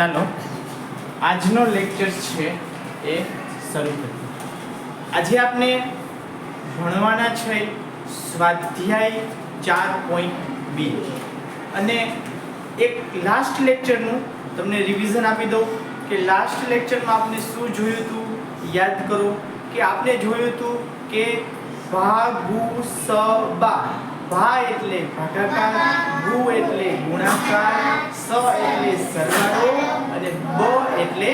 ચાલો, આજનો લેક્ચર છે એ શરૂ કરીએ. આજે આપણે ભણવાના છે સ્વાધ્યાય ચાર પોઈન્ટ બી. અને એક લાસ્ટ લેક્ચરનું તમને રિવિઝન આપી દઉં કે લાસ્ટ લેક્ચરમાં આપણે શું જોયું હતું યાદ કરો કે આપણે જોયું હતું કે ભાગુ બા ભા એટલે ભાગાકાર ગુ એટલે ગુણાકાર, સ એટલે સરવાળો અને બ એટલે.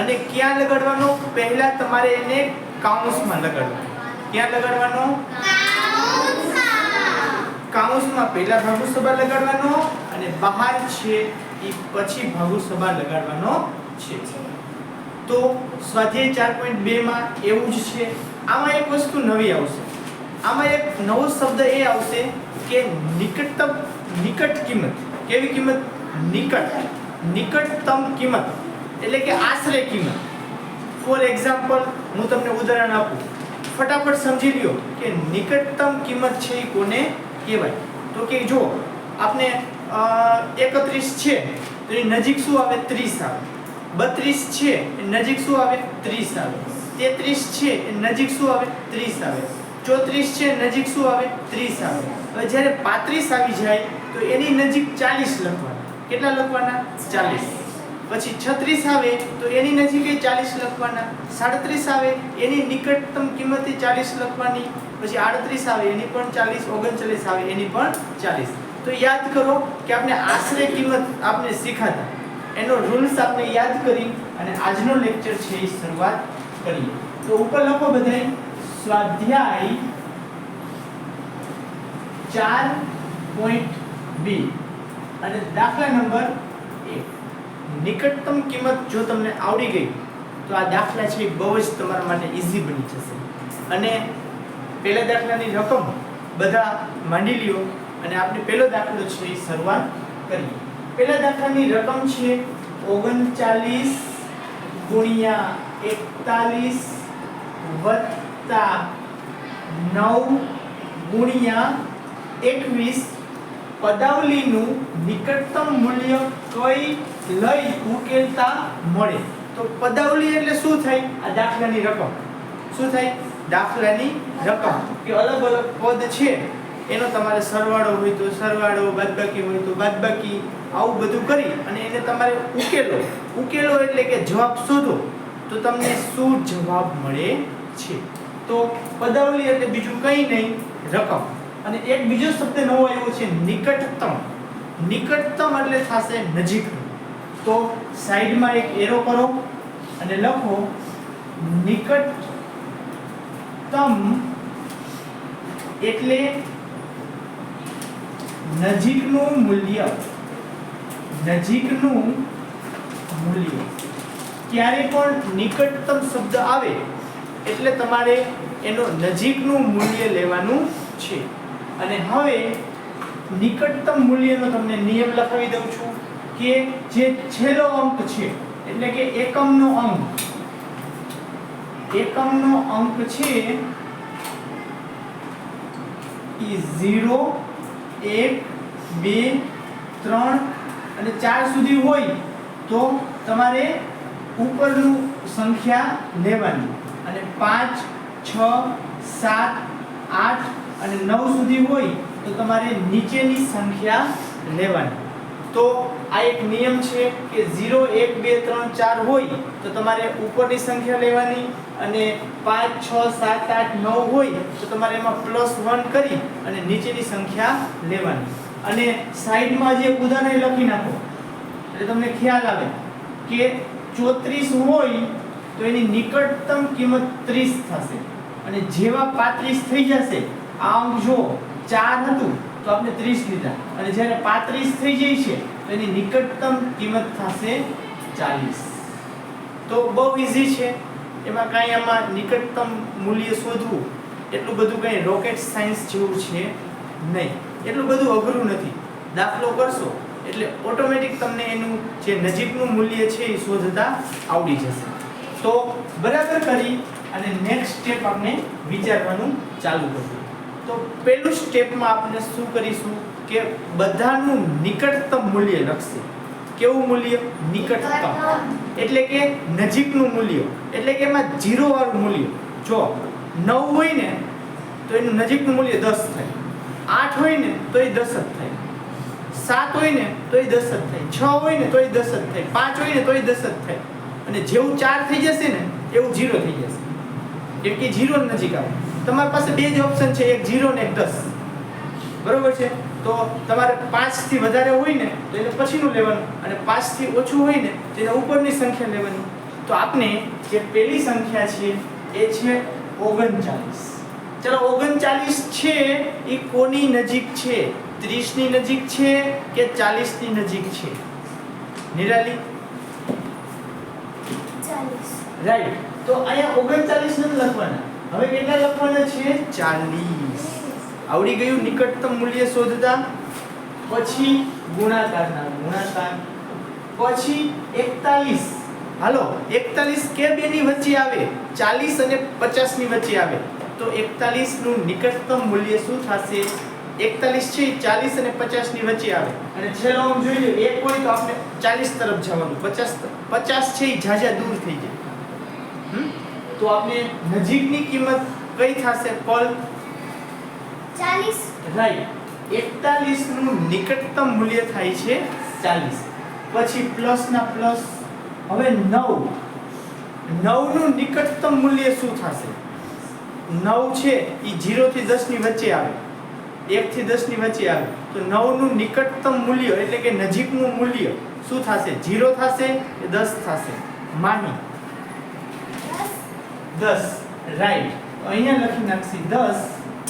અને ક્યાં લગાડવાનો? પહેલા તમારે એને કાઉન્સમાં લગાડવાનો. ક્યાં લગાડવાનો? કાઉન્સમાં પહેલા ભાગુ સભા લગાડવાનો અને બહાર છે એ પછી ભાગુ સભા લગાડવાનો છે. તો સ્વાધ્યાય ચાર પોઈન્ટ બે માં એવું જ છે. આમાં એક વસ્તુ નવી આવશે. આમાં એક નવો શબ્દ એ આવશે કે નિકટતમ નિકટ કિંમત. કેવી કિંમત? નિકટ. નિકટતમ કિંમત. એટલે કે આશરે કિંમત. ફોર એક્ઝામ્પલ હું તમને ઉદાહરણ આપું. ફટાફટ સમજી લ્યો કે નિકટતમ કિંમત છે એ કોને કહેવાય? તો કે જો આપણે એકત્રીસ છે, તો એ નજીક શું આવે? ત્રીસ આવે. બત્રીસ છે નજીક શું આવે? ત્રીસ આવે. તેત્રીસ છે નજીક શું આવે? ત્રીસ આવે. ચોત્રીસ છે, નજીક શું આવે? ત્રીસ આવે. હવે જ્યારે પાંત્રીસ આવી જાય, તો એની નજીક ચાલીસ લખવાના. કેટલા લખવાના? ચાલીસ. પછી છત્રીસ આવે, તો એની નજીકે ચાલીસ લખવાના. સાડત્રીસ આવે, એની નિકટતમ કિંમતે ચાલીસ લખવાની. પછી આડત્રીસ આવે, એની પણ ચાલીસ. ઓગણચાલીસ આવે, એની પણ ચાલીસ. તો યાદ કરો કે આપણે આશરે કિંમત આપણે શીખાતા. એનો રૂલ્સ આપણે યાદ કરી અને આજનો લેક્ચર છે એ શરૂઆત કરીએ. તો ઉપર લખો બધાય. સ્વાધ્યાય ચાર પોઈન્ટ બી. અને દાખલા નંબર એક. નિકટતમ કિંમત જો તમને આવડી ગઈ, તો આ દાખલા છે બહુ જ તમારા માટે ઈઝી બની જશે. અને પહેલા દાખલાની રકમ બધા માંડી લ્યો અને આપણે પહેલો દાખલો છે એ શરૂઆત કરીએ. પહેલા દાખલાની રકમ છે ઓગણચાલીસ ગુણ્યા એકતાલીસ વત્તા નવ ગુણ્યા એકવીસ પદાવલીનું નિકટતમ મૂલ્ય કઈ લઈ ઉકેલતા મળે? તો પદાવલી એટલે શું થાય આ દાખલાની રકમ. શું થાય દાખલાની રકમ. કે અલગ અલગ પદ છે. એનો તમારે સરવાળો હોય તો સરવાળો, બાદબાકી હોય તો બાદબાકી, આવું બધું કરી અને એને તમારે ઉકેલો. ઉકેલો એટલે કે જવાબ શોધો. તો તમને શું જવાબ મળે છે? તો પદાવલી એટલે બીજું કંઈ નહીં, રકમ. અને એક બીજો શબ્દ નવો આવ્યો છે, નિકટતમ. નિકટતમ એટલે થશે નજીક. તો સાઈડમાં એક એરો કરો અને લખો, નિકટતમ એટલે નજીકનું મૂલ્ય. નજીકનું મૂલ્ય. ક્યારે પણ નિકટતમ શબ્દ આવે એટલે તમારે એનો નજીકનું મૂલ્ય લેવાનું છે. અને હવે નિકટતમ મૂલ્યનો તમને નિયમ લખાવી દઉં છું કે જે છેલ્લો અંક છે, એટલે કે એકમનો અંક. એકમનો અંક છે એ 0 1 2 3 અને ચાર સુધી હોય તો તમારે ઉપરનું સંખ્યા લેવાની. અને 5 6 7 8 અને નવ સુધી હોય તો તમારે નીચેની સંખ્યા લેવાની. તો આ એક નિયમ છે કે 0 1 2 3 4 હોય તો તમારે ઉપરની સંખ્યા લેવાની અને 5 6 7 8 9 હોય તો તમારે એમાં પ્લસ વન કરી અને નીચેની સંખ્યા લેવાની. અને સાઈડમાં જે ઉદાહરણ લખી નાખો. એટલે તમને ખ્યાલ આવે કે 34 હોય તો એની નિકટતમ કિંમત 30 થશે. અને જેવા 35 થઈ જશે, આ અંક જો 4 હતું, તો આપણે 30 લીધા. અને જ્યારે 35 થઈ જાય છે તો એની નિકટતમ કિંમત થશે 40 તો બહુ ઈઝી છે. એમાં કાંઈ આમાં નિકટતમ મૂલ્ય શોધવું, એટલું બધું કંઈ રોકેટ સાયન્સ જેવું છે નહીં. એટલું બધું અઘરું નથી. દાખલો કરશો, એટલે ઓટોમેટિક તમને એનું જે નજીકનું મૂલ્ય છે એ શોધતા આવડી જશે. તો બરાબર કરી અને નેક્સ્ટ સ્ટેપ આપણે વિચારવાનું ચાલુ કરવું તો પહેલું સ્ટેપમાં આપણે શું કરીશું કે બધાનું નિકટતમ મૂલ્ય લખશે. કેવું મૂલ્ય? નિકટતમ. એટલે કે નજીકનું મૂલ્ય. એટલે કે એમાં જીરો વાળું મૂલ્ય. જો નવ હોય ને તો એનું નજીકનું મૂલ્ય દસ થાય. આઠ હોય ને તો એ દસ જ થાય. સાત હોય ને તો એ દસ જ થાય. છ હોય ને તો એ દસ જ થાય. પાંચ હોય ને તો એ દસ જ થાય. અને જેવું ચાર થઈ જશે ને, એવું જીરો થઈ જશે. કેમ કે જીરો નજીક આવે તમારી પાસે બે જ ઓપ્શન છે, એક જીરો ને એક દસ. બરોબર છે? તો તમારે પાંચથી વધારે હોય ને, તો એને પછીનું લેવાનું. અને પાંચથી ઓછું હોય ને, તો એને ઉપરની સંખ્યા લેવાની. તો આપણે જે પહેલી સંખ્યા છે, એ છે ઓગણચાલીસ. ચલો, ઓગણચાલીસ છે, એ કોની નજીક છે? ત્રીસની નજીક છે કે ચાલીસની નજીક છે? નિરાલી. રાઈટ તો અહીંયા ઓગણચાલીસ નથી લખવાના. હવે કેટલા લખવાના છે? ચાલીસ. આવડી ગયું નિકટતમ મૂલ્ય શોધતા? પછી ગુણાકારના ગુણાકાર. પછી 41 હાલો 41 કે બે ની વચ્ચે આવે? 40 અને 50 ની વચ્ચે આવે. તો 41 નું નિકટતમ મૂલ્ય શું થશે? 41 છે ચાલીસ 40 અને 50 ની વચ્ચે આવે. અને છેલ્લો આમ જોઈ લો એક હોય તો આપણે 40 તરફ જવાનું 50 50 છે એ ઝાઝા દૂર થઈ જાય. હમ? તો આપણે નજીકની કિંમત કઈ થશે કોલ? ચાલીસ. રાઈટ. એકતાલીસનું નિકટતમ મૂલ્ય થાય છે ચાલીસ. પછી પ્લસ ના પ્લસ હવે નવ. નવનું નિકટતમ મૂલ્ય શું થશે? નવ છે એ જીરો થી દસની વચ્ચે આવે. એક થી દસની વચ્ચે આવે. તો નવનું નિકટતમ મૂલ્ય એટલે કે નજીકનું મૂલ્ય શું થશે? જીરો થશે કે દસ થશે? માની. દસ. રાઈટ. અહીંયા લખી નાખશી દસ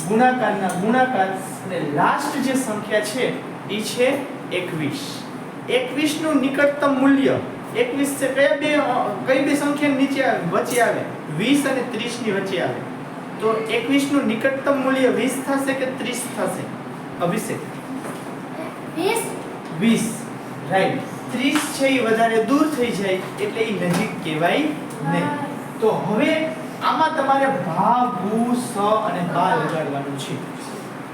ગુણાકારના ગુણાકાર અને લાસ્ટ જે સંખ્યા છે એ છે એકવીસ. એકવીસનું નિકટતમ મૂલ્ય એકવીસ છે કયા બે, કઈ બે સંખ્યા નીચે આવે? વચ્ચે આવે. વીસ અને ત્રીસની વચ્ચે આવે. તો એકવીસનું નિકટતમ મૂલ્ય વીસ થશે કે ત્રીસ થશે? અભિષેક. વીસ. વીસ. રાઈટ. ત્રીસ છે એ વધારે દૂર થઈ જાય એટલે એ નજીક કહેવાય નહીં. તો હવે આમાં તમારે ભા ભૂ સ અને બા લગાડવાનું છે.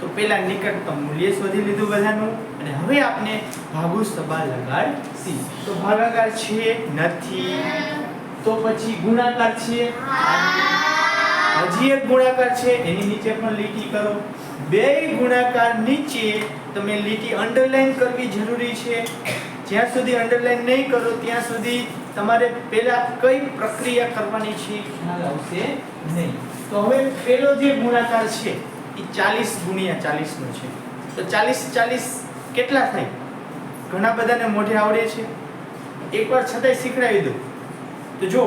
તો પેલા નિકટતમ મૂલ્ય શોધી લીધું બધાનું અને હવે આપણે ભાગુ સબા લગાડશી. તો ભાગાકાર છે નથી. તો પછી ગુણાકાર છે? હજી એક ગુણાકાર છે, એની નીચે પણ લીટી કરો. બે ગુણાકાર નીચે તમે લીટી અંડરલાઈન કરવી જરૂરી છે. જ્યાં સુધી અંડરલાઈન નહીં કરો, ત્યાં સુધી તમારે પહેલા કઈ પ્રક્રિયા કરવાની છે, ખ્યાલ આવશે નહીં. તો હવે પેલો જે ગુણાકાર છે, એ ચાલીસ ગુણ્યા ચાલીસ નો છે. તો ચાલીસ ચાલીસ કેટલા થાય? ઘણા બધાને મોઢે આવડે છે. એકવાર છતાંય શીખડાવી દઉં તો જો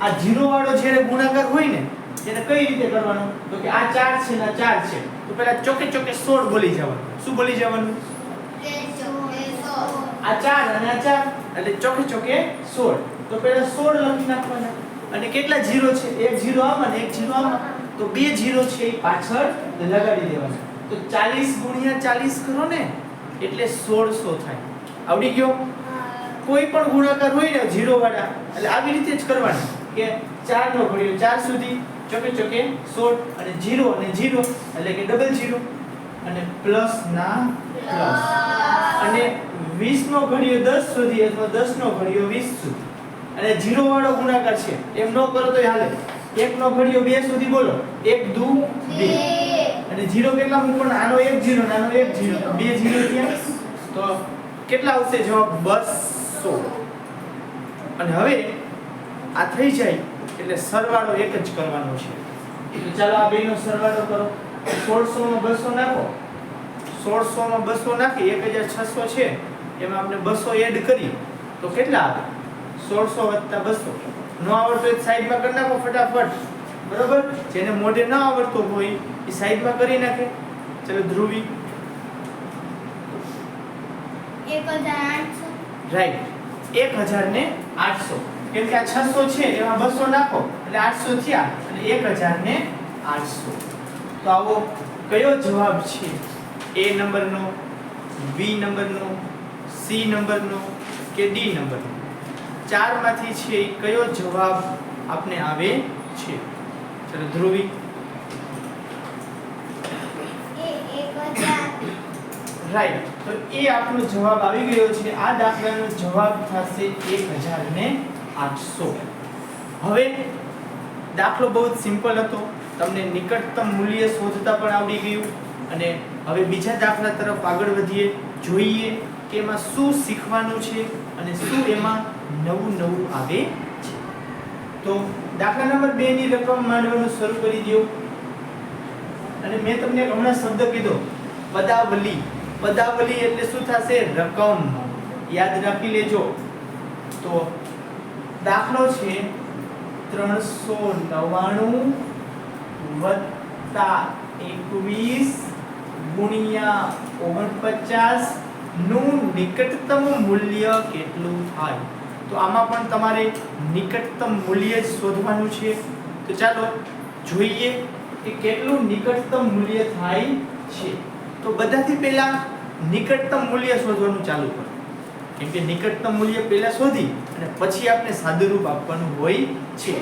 આ જીરો વાળો જ્યારે ગુણાકાર હોય ને એને કઈ રીતે કરવાનું? તો કે આ ચાર છે ને ચાર છે. તો પહેલા ચોકે ચોકે 16 બોલી જવાનું. શું બોલી જવાનું? આ ચાર અને આ ચાર, એટલે ચોકે ચોકે 16 તો પહેલા 16 લખી નાખવાના. અને કેટલા જીરો છે? એક જીરો આમાં અને એક જીરો આમાં. તો બે જીરો છે એ પાછળ લગાડી દેવાના. તો 40 ગુણ્યા 40 કરો ને, એટલે 1600 થાય. આવડી ગયો? કોઈ પણ ગુણાકાર હોય ને, જીરો વાળા. એટલે આવી રીતે જ કરવાનું. કે ચાર નો ઘડિયો ચાર સુધી ચોકે ચોકે સોળ અને જીરો અને જીરો એટલે કે ડબલ જીરો અને પ્લસ ના પ્લસ અને 20 નો ઘડિયો 10 સુધી અથવા 10 નો ઘડિયો 20 સુધી. અને જીરો વાળો ગુણાકાર છે. એમ ન કરો તો હાલે. એક નો ઘડિયો 2 સુધી બોલો. એક, દુ, બે. અને જીરો કેટલા મૂકવાનો આનો એક જીરો આનો એક જીરો બે જીરો ત્યાં તો કેટલા આવશે? જવાબ 200 અને હવે આ થઈ જાય એટલે સરવાળો એક જ કરવાનો છે. ચાલો આ બેનો સરવાળો કરો. સોળસો માં બસો નાખો. સોળસો માં બસો નાખી એક હજાર છસો છે. એમાં આપણે બસો એડ કરી. તો કેટલા આવે? સોળસો વત્તા બસો. ન આવડતો એક સાઈડમાં કરી નાખો ફટાફટ. બરોબર? જેને મોઢે ન આવડતો હોય એ સાઈડમાં કરી નાખે. ચલો ધ્રુવી. એક હજાર આઠસો. રાઈટ. એક હજાર ને આઠસો. કેમ કે આ છસો છે એમાં બસો નાખો એટલે આઠસો થયા એટલે એક હજાર ને આઠસો. તો આવો કયો જવાબ છે? એ નંબરનો બી નંબરનો સી નંબરનો કે ડી નંબરનો? ચારમાંથી છે કયો જવાબ આપને આવે છે? ચલો ધ્રુવી. રાઈટ તો એ આપણો જવાબ આવી ગયો છે. આ દાખલાનો જવાબ થશે એક હજાર ને આઠસો. હવે, દાખલો બહુ જ સિમ્પલ હતો. તમને નિકટતમ મૂલ્ય શોધતા પણ આવડી ગયું. અને હવે બીજા દાખલા તરફ આગળ વધીએ. જોઈએ કે એમાં શું શીખવાનું છે અને શું એમાં નવું નવું આવે છે. તો દાખલા નંબર બે ની રકમ માંડવાનું શરૂ કરી દો અને મેં તમને હમણાં શબ્દ કીધો, પદાવલી. પદાવલી એટલે શું થશે? રકમ. યાદ રાખી લેજો. તો દાખલો છે ત્રણસો નવ્વાણું વત્તા એકવીસ ગુણ્યા ઓગણપચાસનું નિકટતમ મૂલ્ય કેટલું થાય? તો આમાં પણ તમારે નિકટતમ મૂલ્ય જ શોધવાનું છે. તો ચાલો જોઈએ કે કેટલું નિકટતમ મૂલ્ય થાય છે. તો બધાથી પહેલા નિકટતમ મૂલ્ય શોધવાનું ચાલુ કરો. કેમ કે નિકટતમ મૂલ્ય પહેલા શોધી અને પછી આપણે સાદુરૂપ આપવાનું હોય છે.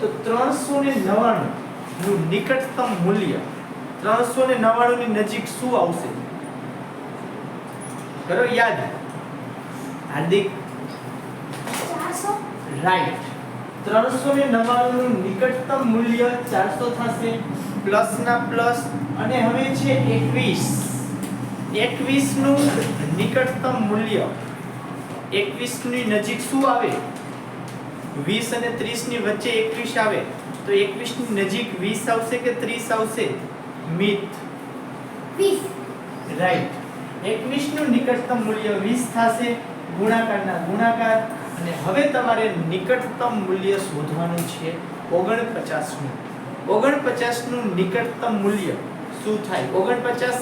તો ત્રણસો ને નવ્વાણું નું નિકટતમ મૂલ્ય ત્રણસો ને નવ્વાણું ની નજીક શું આવશે? કરો યાદ. હાર્દિક. રાઈટ. ત્રણસો ને નવ્વાણું નું નિકટતમ મૂલ્ય ચારસો થશે પ્લસ ના પ્લસ અને હવે છે એકવીસ. એકવીસનું નિકટતમ મૂલ્ય એકવીસની નજીક શું આવે? વીસ અને ત્રીસની વચ્ચે એકવીસ આવે. તો એકવીસની નજીક વીસ આવશે કે ત્રીસ આવશે? મિત. વીસ. રાઈટ. એકવીસનું નિકટતમ મૂલ્ય વીસ થશે ગુણાકારના ગુણાકાર અને હવે તમારે નિકટતમ મૂલ્ય શોધવાનું છે ઓગણપચાસનું ઓગણપચાસનું નિકટતમ મૂલ્ય શું થાય? ઓગણપચાસ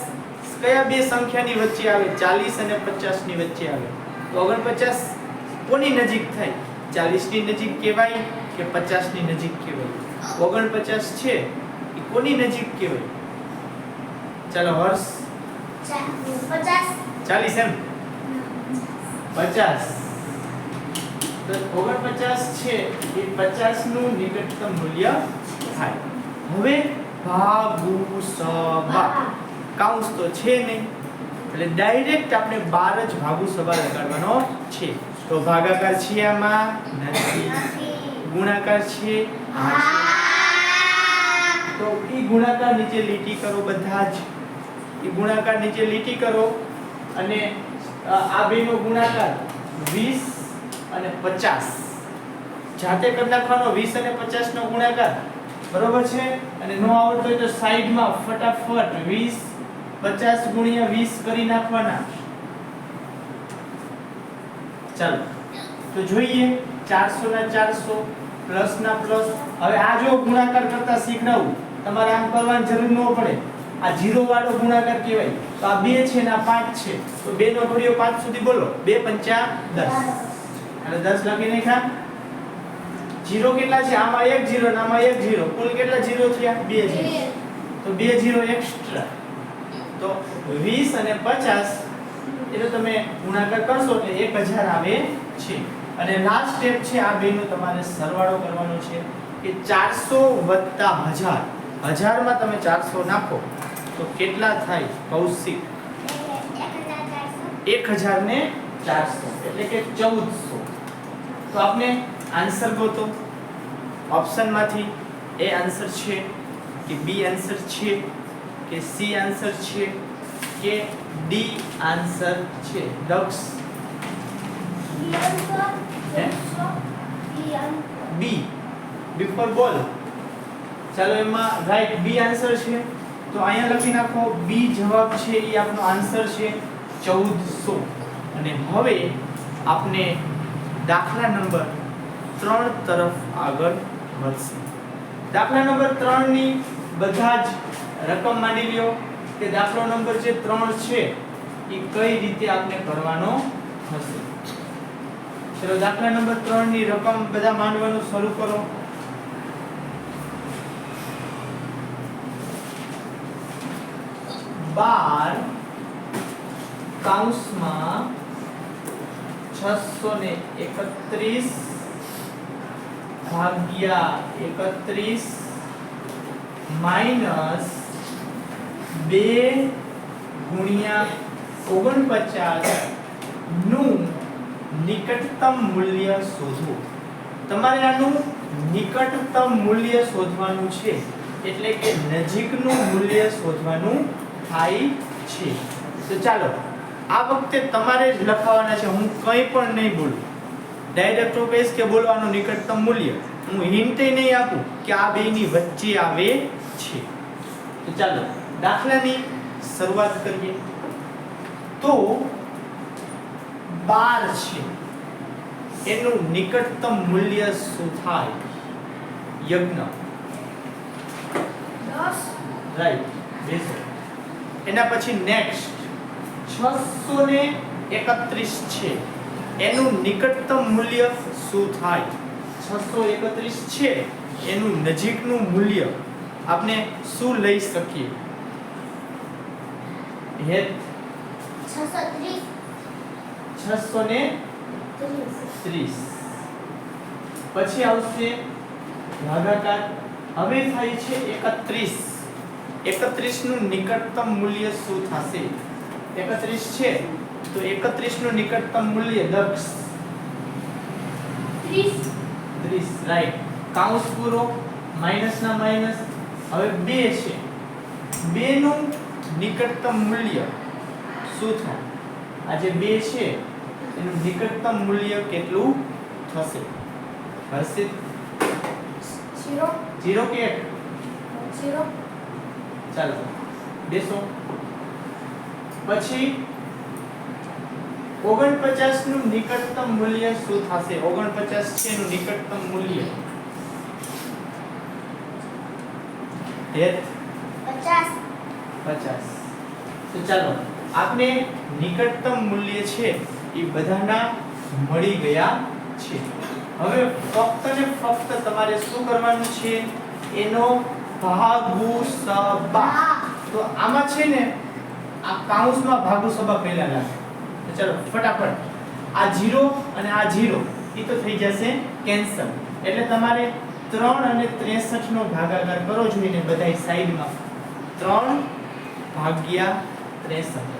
કયા બે સંખ્યાની વચ્ચે આવે? ચાલીસ અને પચાસની વચ્ચે આવે. ઓગણપચાસ કોની નજીક થાય? ચાલીસની નજીક કહેવાય કે પચાસની નજીક કહેવાય? ઓગણપચાસ છે એ કોની નજીક કહેવાય? ચાલો હર્ષ ચાલીસ એમ? પચાસ. તો ઓગણપચાસ છે એ પચાસનું નિકટતમ મૂલ્ય થાય. હવે ભાગુ સભા. કાઉન્સ તો છે નહીં. એટલે ડાયરેક્ટ આપણે બાર જ ભાગુ સભા લગાડવાનો છે. તો ભાગાકાર છે આમાં નથી. ગુણાકાર છે તો એ ગુણાકાર નીચે લીટી કરો બધા જ. એ ગુણાકાર નીચે લીટી કરો અને આ બેનો ગુણાકાર 20 અને 50 જાતે કરી નાખવાનો 20 અને 50 નો ગુણાકાર. બરોબર છે? અને નો આવડતો હોય તો સાઈડમાં ફટાફટ 20 50 ગુણ્યા વીસ કરી નાખવાના. ચાલો. તો જોઈએ ચારસો ના ચારસો પ્લસ ના પ્લસ. હવે આ જો ગુણાકાર કરતા શીખડાવું તમારે આમ કરવાની જરૂર ન પડે. આ જીરો વાળો ગુણાકાર કહેવાય. તો આ બે છે ને આ પાંચ છે. તો બે નો ઘડિયો પાંચ સુધી બોલો. બે પંચા દસ. એટલે દસ લખી નાખ્યા. જીરો કેટલા છે? આમાં એક જીરો ને આમાં એક જીરો કુલ કેટલા જીરો થયા? બે જીરો તો બે જીરો એક્સ્ટ્રા તો 20 અને 50 એટલે તમે ગુણાકાર કરશો એટલે 1000 આવે છે. અને લાસ્ટ સ્ટેપ છે આ બેનો તમારે સરવાળો કરવાનો છે કે 400 વત્તા 1000 1000 માં તમે 400 નાખો, તો કેટલા થાય? કૌશિક. એક હજાર ચારસો. 1000 ને 400 એટલે કે 1400 તો આપણે આન્સર ગોતો ઓપ્શનમાંથી એ આન્સર છે કે બી આન્સર છે. કે સી આન્સર છે કે ડી આન્સર છે. દક્ષ ઈયંકો. બી. Before ball. ચાલો એમાં રાઈટ બી આન્સર છે. તો અહીંયા લખી નાખો બી જવાબ છે એ આપણો આન્સર છે ચૌદસો. અને હવે આપણે દાખલા નંબર ત્રણ તરફ આગળ વધશે. દાખલા નંબર ત્રણની બધા જ રકમ માની લ્યો. કે દાખલો નંબર જે 3 છે, એ કઈ રીતે આપણે કરવાનો હશે? ચલો, દાખલા નંબર 3 ની રકમ બધા માંડવાનું શરૂ કરો. બાર કાઉસમાં છસો ને એકત્રીસ ભાગ્યા એકત્રીસ માઇનસ બે ગુણ્યા ઓગણપચાસનું નિકટતમ મૂલ્ય શોધો. તમારે આનું નિકટતમ મૂલ્ય શોધવાનું છે, એટલે કે નજીકનું મૂલ્ય શોધવાનું થાય છે. તો ચાલો, આ વખતે તમારે જ લખાવાના છે, હું કંઈ પણ નહીં બોલું. ડાયરેક્ટ હું કહીશ કે બોલવાનું નિકટતમ મૂલ્ય, હું હિન્ટ નહીં આપું કે આ બેની વચ્ચે આવે છે. તો ચાલો દાખલાની શરૂઆત કરીએ. તો બાર છે. એનું નિકટતમ મૂલ્ય શું થાય? યજ્ઞ. રાઈટ બેસો એના પછી નેક્સ્ટ છસો ને એકત્રીસ છે. એનું નિકટતમ મૂલ્ય શું થાય? છસો એકત્રીસ છે. એનું નજીકનું મૂલ્ય આપણે શું લઈ શકીએ? હેત છસો ત્રીસ છસો ને ત્રીસ. ત્રીસ પછી આવશે ભાગાકાર. હવે થાય છે એકત્રીસ. એકત્રીસનું નિકટતમ મૂલ્ય શું થશે? એકત્રીસ છે તો એકત્રીસનું નિકટતમ મૂલ્ય દક્ષ. ત્રીસ. ત્રીસ રાઈટ કાઉન્સ પૂરો માઇનસ ના માઇનસ હવે બે છે. 2 નું નિકટતમ મૂલ્ય શું થાય આ જે બે છે એનું નિકટતમ મૂલ્ય કેટલું થશે? હર્ષિત? જીરો જીરો કે એક? જીરો ચાલો બેસો. પછી ઓગણપચાસનું નિકટતમ મૂલ્ય શું થશે? ઓગણપચાસ છે એનું નિકટતમ મૂલ્ય? પચાસ. પચાસ. તો ચાલો, આપને નિકટતમ મૂલ્ય છે એ બધાના મળી ગયા છે. હવે ફક્ત ને ફક્ત તમારે શું કરવાનું છે? એનો ભાગુસબા તો આમાં છે ને, આ કાઉન્સમાં ભાગુસબા પહેલા લાગે તો ચાલો, ફટાફટ. આ 0 અને આ 0 એ તો થઈ જશે કેન્સલ. એટલે તમારે 3 અને 63 નો ભાગાકાર કરો જોઈને બધાય સાઈડમાં. 3 ભાગ્યા 63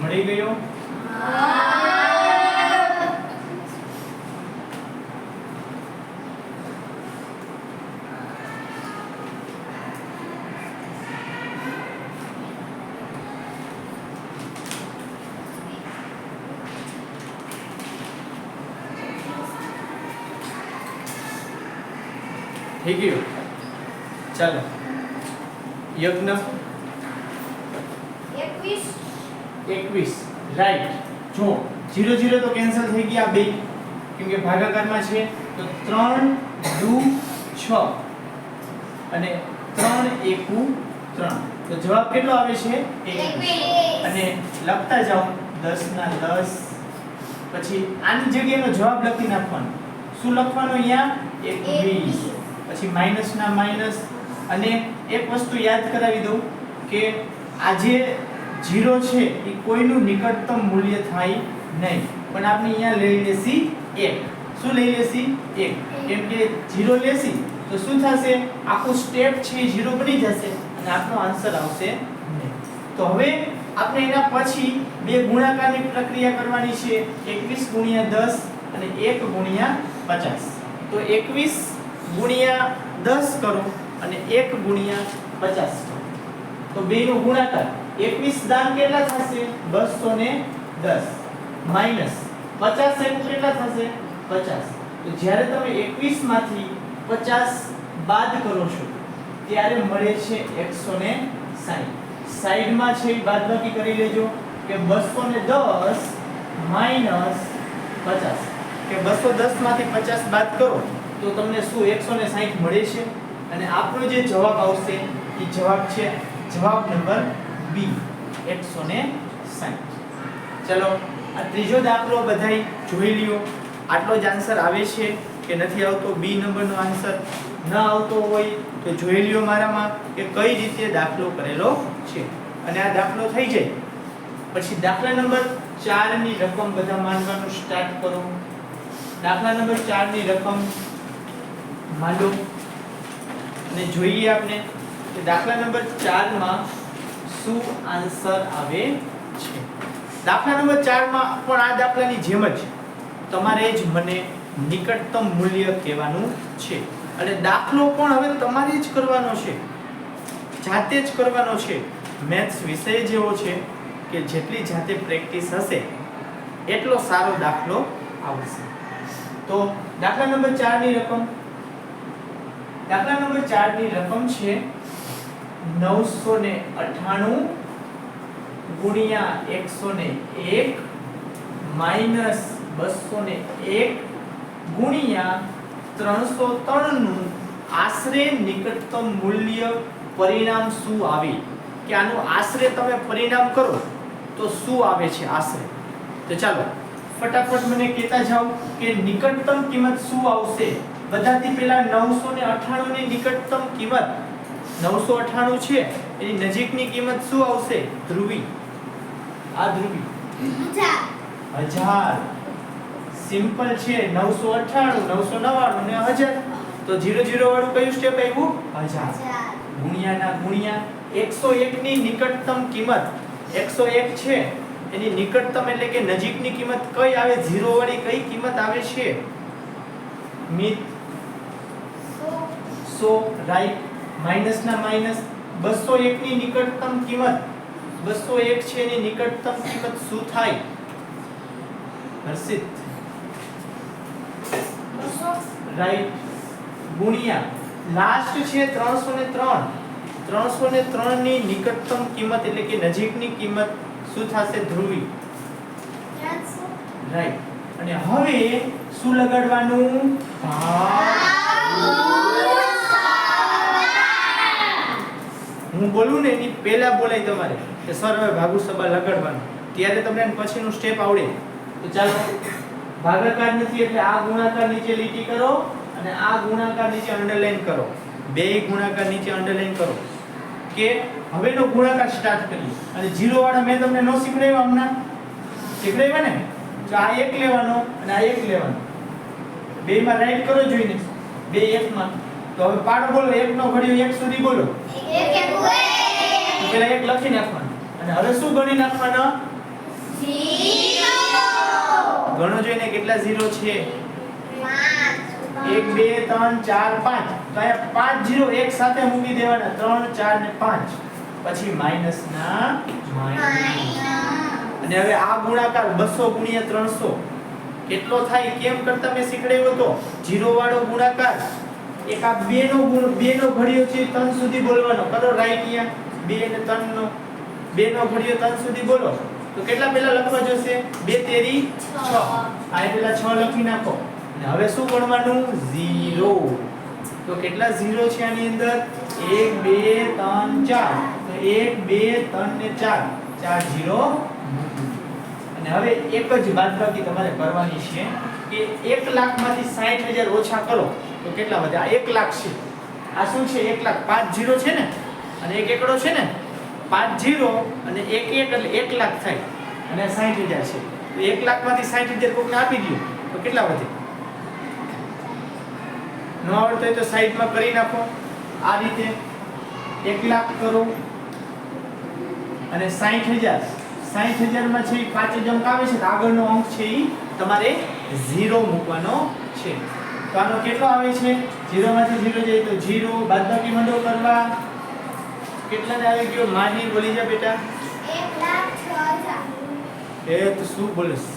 મળી ગયો થઈ ગયું ચાલો. યજ્ઞ. એકવીસ. એકવીસ. રાઈટ. જો જીરો જીરો તો કેન્સલ થઈ ગયા બે. કેમ કે ભાગાકારમાં છે તો ત્રણ દુ છ. અને ત્રણ એકુ ત્રણ. તો જવાબ કેટલો આવે છે? એકવીસ. અને લખતા જાઓ. દસ ના દસ. પછી આની જગ્યાનો જવાબ લખી નાખવાનો. શું લખવાનો અહીંયા? એકવીસ. પછી માઇનસ ના માઇનસ અને એક વસ્તુ યાદ કરાવી દઉં કે આ જે ઝીરો છે એ કોઈનું નિકટતમ મૂલ્ય થાય નહીં. પણ આપણે અહીંયા લઈ લેશી એક. શું લઈ લેશી? એક. કેમ કે જીરો લેશી, તો શું થશે? આખું સ્ટેપ છે એ જીરો બની જશે અને આપણો આન્સર આવશે તો હવે આપણે એના પછી બે ગુણાકારની પ્રક્રિયા કરવાની છે. 21 ગુણ્યા દસ અને એક ગુણ્યા 50 તો 21 ગુણ્યા દસ કરો. અને 1 ગુણ્યા 50 તો તો બેનો ગુણાકાર 21 દાન કેટલા થશે? 210 માઇનસ 50 એમ કેટલા થશે? 50 તો જ્યારે તમે 21 માંથી 50 બાદ કરો છો, ત્યારે મળે છે 160 સાઈડમાં છે એ બાદબાકી કરી લેજો કે 210 માઇનસ 50 કે 210 માંથી 50 બાદ કરો, તો તમને શું 160 મળે છે? અને આપણો જે જવાબ આવશે એ જવાબ છે જવાબ નંબર બી 160 ચલો, આ ત્રીજો દાખલો બધાય જોઈ લ્યો. આટલો જ આન્સર આવે છે કે નથી આવતો? બી નંબરનો આન્સર ન આવતો હોય તો જોઈ લ્યો મારામાં કે કઈ રીતે દાખલો કરેલો છે. અને આ દાખલો થઈ જાય. પછી દાખલા નંબર 4 ની રકમ બધા માનવાનું સ્ટાર્ટ કરો. દાખલા નંબર 4 ની રકમ માંડો અને જોઈએ આપણે કે દાખલા નંબર 4 માં શું આન્સર આવે છે. દાખલા નંબર 4 માં પણ આ દાખલાની જેમ જ તમારે જ મને નિકટતમ મૂલ્ય કહેવાનું છે. અને દાખલો પણ હવે તમારે જ કરવાનો છે. જાતે જ કરવાનો છે. મેથ્સ વિષય જેવો છે કે જેટલી જાતે પ્રેક્ટિસ હશે, એટલો સારો દાખલો આવશે. તો દાખલા નંબર 4 ની રકમ દાખલા નંબર 4 ની રકમ છે 998 ગુણ્યા 101 માઇનસ 201 ગુણ્યા 303 નું આશરે નિકટતમ મૂલ્ય પરિણામ શું આવે? કે આનું આશરે તમે પરિણામ કરો, તો શું આવે છે આશરે? તો ચાલો, ફટાફટ મને કહેતા જાઓ કે નિકટતમ કિંમત શું આવશે? બધાથી પહેલા 998 ની નિકટતમ કિંમત 998 છે. એની નજીકની કિંમત શું આવશે? ધ્રુવી. આ ધ્રુવી. હજાર. હજાર. સિમ્પલ છે. 998 999 ને 1000 તો 00 વાળું કયું સ્ટેપ આવ્યું 1000 હજાર. ગુણ્યાના ગુણ્યા 101 ની નિકટતમ કિંમત. 101 છે. એની નિકટતમ એટલે કે નજીકની કિંમત કઈ આવે? 0 વાળી કઈ કિંમત આવે છે? મિત સો 100 રાઈટ માઇનસ ના માઇનસ 201 ની નિકટતમ કિંમત 201 છે એની નિકટતમ કિંમત શું થાય? હર્ષિત. બસો. રાઈટ ગુણ્યા લાસ્ટ છે 303 303 ની નિકટતમ કિંમત એટલે કે નજીકની કિંમત શું થશે? ધ્રુવી. ત્રણસો. રાઈટ અને હવે શું લગાડવાનું? ભાગ હું બોલું ને એની પહેલા બોલાય તમારે, કે સર, હવે ભાગુ સભા લગાડવાનું. ત્યારે તમને પછીનું સ્ટેપ આવડે. તો ચાલો, ભાગાકાર નથી એટલે આ ગુણાકાર નીચે લીટી કરો અને આ ગુણાકાર નીચે અંડરલાઈન કરો. બે ગુણાકાર નીચે અંડરલાઈન કરો. કે હવેનો ગુણાકાર સ્ટાર્ટ કરીએ. અને જીરો વાળા મેં તમને ન શીખડાવ્યા હમણાં? શીખડાવ્યા ને? તો આ એક લેવાનો અને આ એક લેવાનો. બેમાં રાઈટ કરો જોઈને. બે એકમાં તો હવે પાડો બોલો એક નો ઘડિયો એક સુધી બોલો. પેલા એક લખી નાખવાનું. અને હવે શું ગણી નાખવાના? ઝીરો. ગણો જોઈને કેટલા ઝીરો છે? એક બે ત્રણ ચાર પાંચ. તો અહીંયા પાંચ ઝીરો એક સાથે મૂકી દેવાના. ત્રણ ચાર ને પાંચ. પછી માઇનસ ના અને હવે આ ગુણાકાર બસો ગુણ્યા ત્રણસો. કેટલો થાય? કેમ કરતા મેં શીખડાવ્યો હતો જીરો વાળો ગુણાકાર એક આ બે નો ગુણ બે નો ઘડિયો છે ત્રણ સુધી બોલવાનો. કરો રાઈટ અહીંયા? બે ને તન નો બે નો ઘડિયો ત્રણ સુધી બોલો. તો કેટલા પેલા લખવા જશે? બે તેરી છ. આ પેલા છ લખી નાખો. અને હવે શું ગણવાનું ઝીરો. તો કેટલા ઝીરો છે આની અંદર? એક, બે, ત્રણ, ચાર. તો એક, બે, ત્રણ ને ચાર. ચાર ઝીરો. અને હવે એક જ બાદબાકી તમારે કરવાની છે કે એક લાખમાંથી સાઠ હજાર ઓછા કરો. તો કેટલા વધે આ એક લાખ છે. આ શું છે? એક લાખ પાંચ જીરો છે ને? અને એક એકડો છે ને? પાંચ જીરો અને એક એક એટલે એક લાખ થાય. અને સાઠ હજાર છે. તો એક લાખમાંથી સાઠ હજાર કોકને આપી દઉં તો કેટલા વધે? ન આવડતો હોય તો સાઈડમાં કરી નાખો. આ રીતે એક લાખ કરો. અને સાઠ હજાર. સાઠ હજારમાં છે પાંચ જ અંક આવે છે. આગળનો અંક છે એ તમારે ઝીરો મૂકવાનો છે. તો આનો કેટલો આવે છે? ઝીરોમાંથી ઝીરો જાય તો ઝીરો બાદબાકી મંડો કરવા. કેટલા આવી ગયો? માની બોલી જા બેટા. છ એ તો શું બોલીશ?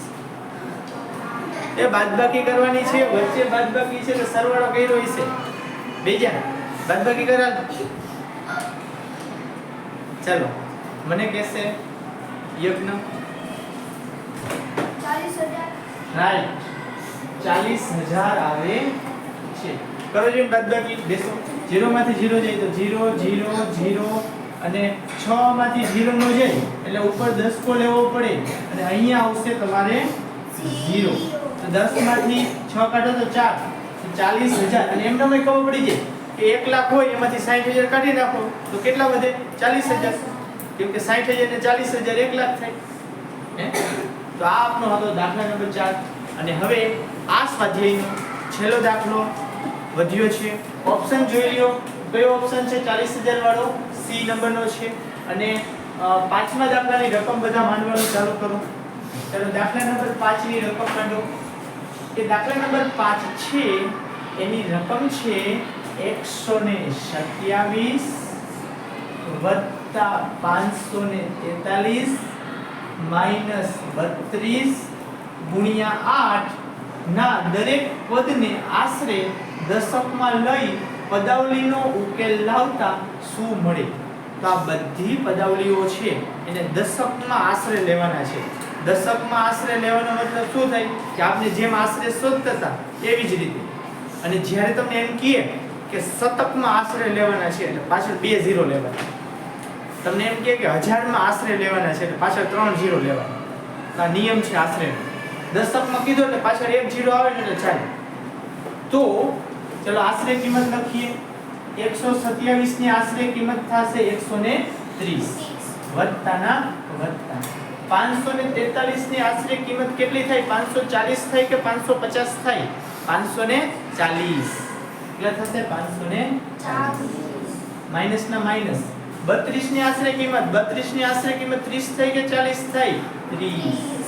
એ બાદબાકી કરવાની છે વચ્ચે બાદબાકી છે તો સરવાળો કર્યો હશે. બીજા બાદબાકી કરા ચાલો મને કહેશે યજ્ઞ. ચાલીસ હજાર. રાઈટ. ચાલીસ હજાર આવે છે. કરો જોઈએ બાદબાકી બેસો. ઝીરોમાંથી ઝીરો જાય તો ઝીરો ઝીરો ઝીરો અને છ માંથી ઝીરો એટલે ઉપર દસકો લેવો પડે અને અહીંયા આવશે તમારે ઝીરો. તો દસમાંથી છ કાઢો તો ચાર. ચાલીસ હજાર. અને તમે ખબર પડી જાય કે એક લાખ હોય એમાંથી સાઠ હજાર કાઢી નાખો. તો કેટલા વધે? ચાલીસ હજાર. કેમ કે સાઠ હજાર ને ચાલીસ હજાર એક લાખ થાય. તો આ આપનો હતો દાખલા નંબર ચાર. અને હવે આ સ્વાધ્યાયનો છેલ્લો દાખલો વધ્યો છે. ઓપ્શન જોઈ લ્યો. કયો ઓપ્શન છે? ચાલીસ હજાર વાળો? સી નંબરનો છે. અને પાંચમા દાખલાની રકમ બધા માનવાનું ચાલુ કરો. ચાલો, દાખલા નંબર પાંચની રકમ માંડો. કે દાખલા નંબર પાંચ છે. એની રકમ છે એકસો ને સત્યાવીસ વત્તા પાંચસો ને તેતાલીસ માઇનસ બત્રીસ ગુણ્યા આઠ ના, દરેક પદને આશરે દશકમાં લઈ પદાવલીનો ઉકેલ લાવતા શું મળે? તો આ બધી પદાવલીઓ છે, એને દશકમાં આશરે લેવાના છે. દશકમાં આશરે લેવાનો મતલબ શું થાય? કે આપણે જેમ આશરે શોધતા હતા એવી જ રીતે. અને જ્યારે તમને એમ કહીએ કે શતકમાં આશરે લેવાના છે, એટલે પાછળ બે ઝીરો લેવાના. તમને એમ કહે કે હજારમાં આશરે લેવાના છે, એટલે પાછળ ત્રણ ઝીરો લેવાના. આ નિયમ છે આશરે. દશકમાં કીધો એટલે પાછળ એક જીરો આવે એટલે ચાલે. તો ચલો આશરે કિંમત લખીએ. 127 ની આશરે કિંમત થશે 130 વત્તાના વત્તા. 543 ની આશરે કિંમત કેટલી થાય 540 થઈ કે 550 થાય 540 એટલે થશે? 540 માઇનસ ના માઇનસ 32 ની આશરે કિંમત. 32 ની આશરે કિંમત 30 થઈ કે 40 થાય 30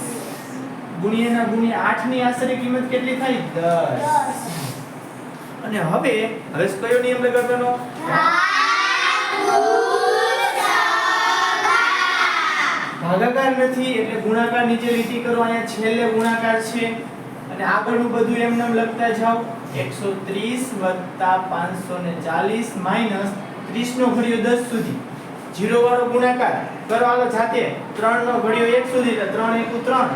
ગુણ્યાના ગુણ્યા આઠની આશરે કિંમત કેટલી થઈ? દસ. અને હવે હવે કયો નિયમ લગાવવાનો ભાગાકાર નથી, એટલે ગુણાકાર નીચે લીટી કરો, અહીંયા છેલ્લે ગુણાકાર છે. અને આગળનું બધું એમ એમને લખતા જાઓ. 130 540 માઇનસ 30 નો ઘડિયો 10 સુધી. જીરો વાળો ગુણાકાર. કરો આલો જાતે. 3 નો ઘડિયો 1 સુધી, એટલે 3 1 3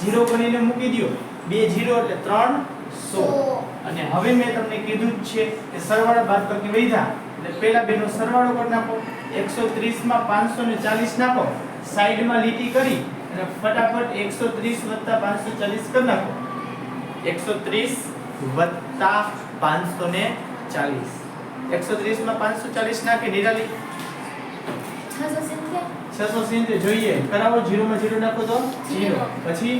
જીરો ગણીને મૂકી દ્યો. બે જીરો એટલે 3 100 અને હવે મેં તમને કીધું જ છે કે સરવાળા બાદબાકી વૈધા એટલે પહેલા બેનો સરવાળો કરી નાખો. 130 માં 540 નાખો. સાઈડમાં લીટી કરી અને ફટાફટ 130 540 કરી નાખો. 130 વત્તા 540 130 માં 540 નાખી નિરાલી 670 જોઈએ. કરાવો 0 માં 0 નાખો તો? 0 પછી?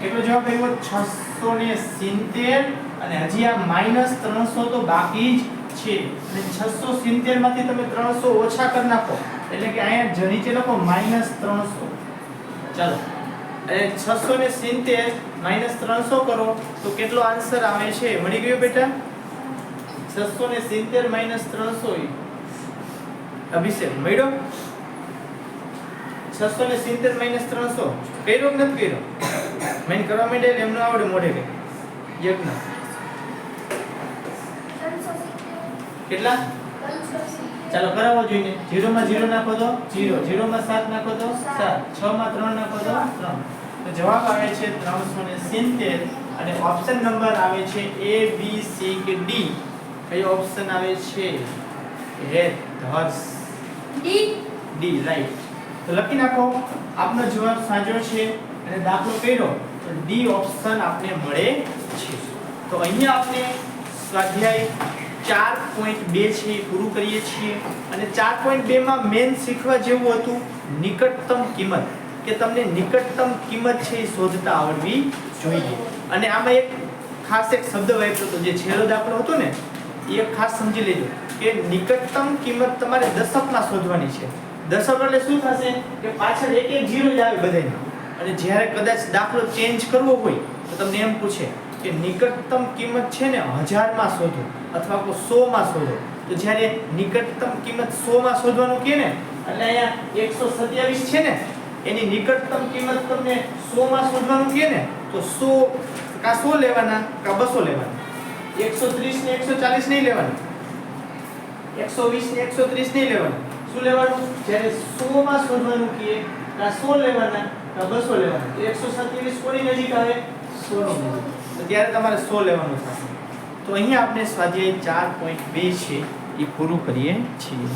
કેટલો જવાબ આવ્યો 670 અને હજી આ માઇનસ 300 તો બાકી જ છે. અને 670 માંથી તમે 300 ઓછા કરી નાખો. એટલે કે અહીંયા નીચે લખો માઇનસ 300 ચાલો. અને 670 માઇનસ 300 કરો તો કેટલો આન્સર આવે છે? મળી ગયો બેટા? 670 માઇનસ 300 અભિષેક મળ્યો? 670 માઇનસ 300 કર્યો કે નથી કર્યો? મેં કરવા માંડે એમનો આવડે મોઢે કે યજ્ઞ. કેટલા? ચાલો કરાવો જોઈને. જીરો માં જીરો નાખો તો? 0 0 માં સાત નાખો તો? 7 6 માં ત્રણ નાખો તો? ત્રણ. તો જવાબ આવે છે 370 અને ઓપ્શન નંબર આવે છે એ બી સી કે D. કયો ઓપ્શન આવે છે? હે ધર્સ ડી રાઈટ તો લખી નાખો. આપનો જવાબ સાચો છે અને દાખલો કર્યો. તો ડી ઓપ્શન આપને મળે છે. તો અહીંયા આપણે સ્વાધ્યાય ચાર પોઈન્ટ બે છે એ પૂરું કરીએ છીએ. અને ચાર પોઈન્ટ બેમાં મેન શીખવા જેવું હતું નિકટતમ કિંમત. કે તમને નિકટતમ કિંમત છે એ શોધતા આવડવી જોઈએ. અને આમાં એક ખાસ એક શબ્દ વાપર્યો હતો. જે છેલ્લો દાખલો હતો ને એ ખાસ સમજી લેજો કે નિકટતમ કિંમત તમારે દશકમાં શોધવાની છે. દશક એટલે શું થશે? કે પાછળ એક એક ઝીરો જ આવે બધાયમાં અને જ્યારે કદાચ દાખલો ચેન્જ કરવો હોય, તો તમને એમ પૂછે કે નિકટતમ કિંમત છે ને હજારમાં શોધો અથવા કોઈ સોમાં શોધો. તો જ્યારે નિકટતમ કિંમત સોમાં શોધવાનું કહે ને? એટલે અહીંયા એકસો સત્યાવીસ છે ને? એની નિકટતમ કિંમત તમને સોમાં શોધવાનું કહે ને? તો સો કાં સો લેવાના, કાં બસો લેવાના? એકસો ત્રીસ ને એકસો ચાલીસ નહીં લેવાનું. એકસો વીસ ને એકસો ત્રીસ નહીં લેવાનું. શું લેવાનું? જ્યારે 100 માં શોધવાનું કીએ કા સો લેવાના કા બસો લેવાના. તો એકસો સત્યાવીસ કોની નજીક આવે? 100 નો તો ત્યારે તમારે સો લેવાનું થશે. તો અહીં આપણે સ્વાધ્યાય ચાર પોઈન્ટ બે છે, એ પૂરું કરીએ છીએ.